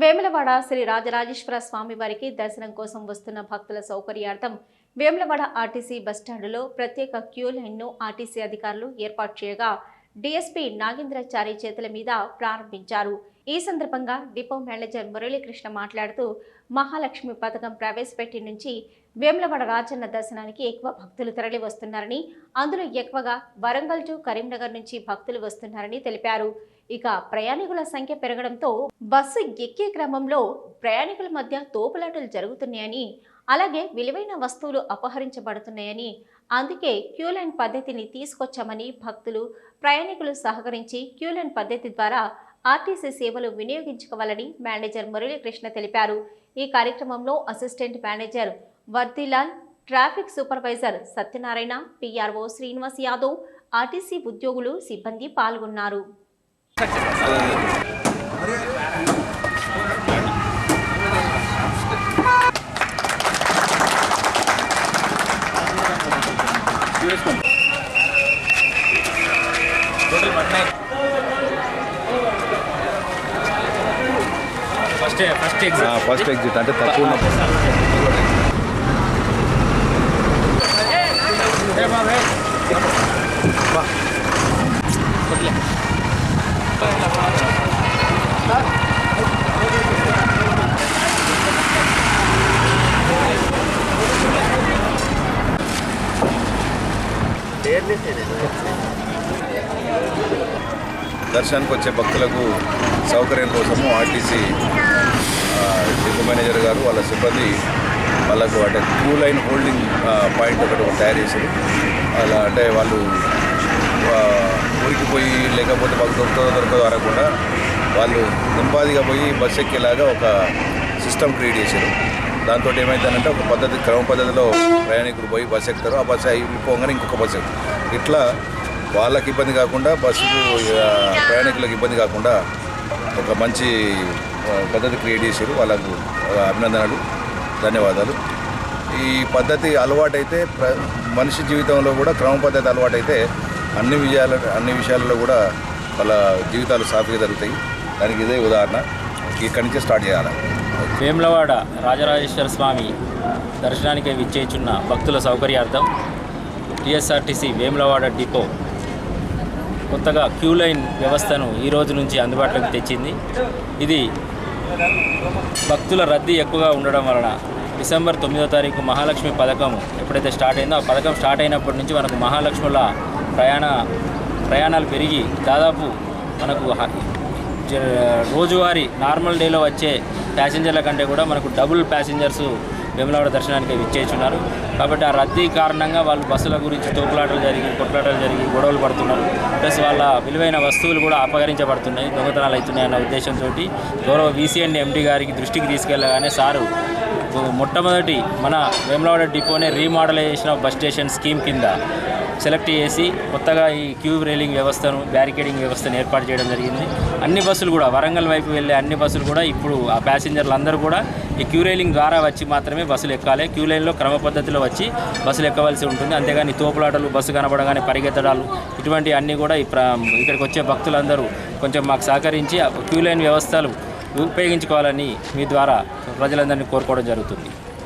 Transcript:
వేములవాడ శ్రీ రాజరాజేశ్వర స్వామి వారికి దర్శనం కోసం వస్తున్న భక్తుల సౌకర్యార్థం వేములవాడ ఆర్టీసీ బస్టాండులో ప్రత్యేక క్యూ లైన్ను ఆర్టీసీ అధికారులు ఏర్పాటు చేయగా డీఎస్పీ నాగేంద్రాచారి చేతుల మీద ప్రారంభించారు. ఈ సందర్భంగా డిపో మేనేజర్ మురళీకృష్ణ మాట్లాడుతూ మహాలక్ష్మి పథకం ప్రవేశపెట్టి నుంచి వేములవాడ రాజన్న దర్శనానికి ఎక్కువ భక్తులు తరలి వస్తున్నారని అందులో ఎక్కువగా వరంగల్ టు కరీంనగర్ నుంచి భక్తులు వస్తున్నారని తెలిపారు. ఇక ప్రయాణికుల సంఖ్య పెరగడంతో బస్సు ఎక్కే క్రమంలో ప్రయాణికుల మధ్య తోపులాటలు జరుగుతున్నాయని అలాగే విలువైన వస్తువులు అపహరించబడుతున్నాయని అందుకే క్యూలైన్ పద్ధతిని తీసుకొచ్చామని భక్తులు ప్రయాణికులు సహకరించి క్యూలైన్ పద్ధతి ద్వారా ఆర్టీసీ సేవలు వినియోగించుకోవాలని మేనేజర్ మురళీకృష్ణ తెలిపారు. ఈ కార్యక్రమంలో assistant manager Vardilal traffic supervisor Satyanarayana PRO Srinivas Yadav RTC ఉద్యోగులు సిబ్బంది పాల్గొన్నారు. first first exam first exit అంటే తక్కువ దర్శనానికి వచ్చే భక్తులకు సౌకర్యం కోసము ఆర్టీసీ డిపో మేనేజర్ గారు వాళ్ళ సిబ్బంది వాళ్ళకు అంటే క్యూ లైన్ హోల్డింగ్ పాయింట్ ఒకటి తయారు చేశారు. అలా అంటే వాళ్ళు ఆ, ఊరికి పోయి లేకపోతే మాకు దొరుకుతుందో దొరకదో అనకుండా వాళ్ళు నింపాదిగా పోయి బస్సు ఎక్కేలాగా ఒక సిస్టమ్ క్రియేట్ చేశారు. దాంతో ఏమైందంటే ఒక పద్ధతి క్రమ పద్ధతిలో ప్రయాణికులు పోయి బస్ ఎక్కుతారు. ఆ బస్సు అయిపోగానే ఇంకొక బస్సు ఎక్కుతారు ఇట్లా వాళ్ళకి ఇబ్బంది కాకుండా బస్సుకు ప్రయాణికులకు ఇబ్బంది కాకుండా ఒక మంచి పద్ధతి క్రియేట్ చేశారు. వాళ్ళకు అభినందనలు ధన్యవాదాలు. ఈ పద్ధతి అలవాటైతే ప్ర మనిషి జీవితంలో కూడా క్రమ పద్ధతి అలవాటైతే అన్ని విజయాల అన్ని విషయాలలో కూడా వాళ్ళ జీవితాలు సాఫీగా జరుగుతాయి. దానికి ఇదే ఉదాహరణ. ఇక్కడి నుంచే స్టార్ట్ చేయాలి. వేములవాడ రాజరాజేశ్వర స్వామి దర్శనానికి విచ్చేచున్న భక్తుల సౌకర్యార్థం టీఎస్ఆర్టీసీ వేములవాడ డిపో. కొత్తగా క్యూ లైన్ వ్యవస్థను ఈ రోజు నుంచి అందుబాటులోకి తెచ్చింది. ఇది భక్తుల రద్దీ ఎక్కువగా ఉండడం వలన డిసెంబర్ తొమ్మిదో తారీఖు మహాలక్ష్మి పథకం ఎప్పుడైతే స్టార్ట్ అయిందో ఆ పథకం స్టార్ట్ అయినప్పటి నుంచి మనకు మహాలక్ష్ముల ప్రయాణ ప్రయాణాలు పెరిగి దాదాపు మనకు జ- రోజువారీ నార్మల్ డేలో వచ్చే ప్యాసింజర్ల కంటే కూడా మనకు డబుల్ ప్యాసింజర్స్ వేములవాడ దర్శనానికి విచ్చేస్తున్నారు కాబట్టి ఆ రద్దీ కారణంగా వాళ్ళు బస్సుల గురించి తోపులాటలు జరిగి కొట్లాటలు జరిగి గొడవలు పడుతున్నారు. ప్లస్ వాళ్ళ విలువైన వస్తువులు కూడా అపహరించబడుతున్నాయి దొంగతనాలు అవుతున్నాయి అన్న ఉద్దేశంతో గౌరవ వీసీఎండ్ ఎండి గారికి దృష్టికి తీసుకెళ్ళగానే సారు మొట్టమొదటి మన వేములవాడ డిపోనే రీమోడల్ చేసిన బస్ స్టేషన్ స్కీమ్ కింద సెలెక్ట్ చేసి కొత్తగా ఈ క్యూబ్ రైలింగ్ వ్యవస్థను బ్యారికేడింగ్ వ్యవస్థను ఏర్పాటు చేయడం జరిగింది. అన్ని బస్సులు కూడా వరంగల్ వైపు వెళ్ళే అన్ని బస్సులు కూడా ఇప్పుడు ఆ ప్యాసింజర్లు అందరూ కూడా ఈ క్యూ రైలింగ్ ద్వారా వచ్చి మాత్రమే బస్సులు ఎక్కాలి. క్యూ లైన్లో క్రమ పద్ధతిలో వచ్చి బస్సులు ఎక్కవలసి ఉంటుంది. అంతేగాని తోపులాటలు బస్సు కనబడగానే పరిగెత్తడాలు ఇటువంటి అన్నీ కూడా ఈ ఇక్కడికి వచ్చే భక్తులందరూ కొంచెం మాకు సహకరించి ఆ క్యూ లైన్ వ్యవస్థలు ఉపయోగించుకోవాలని మీ ద్వారా ప్రజలందరినీ కోరుకోవడం జరుగుతుంది.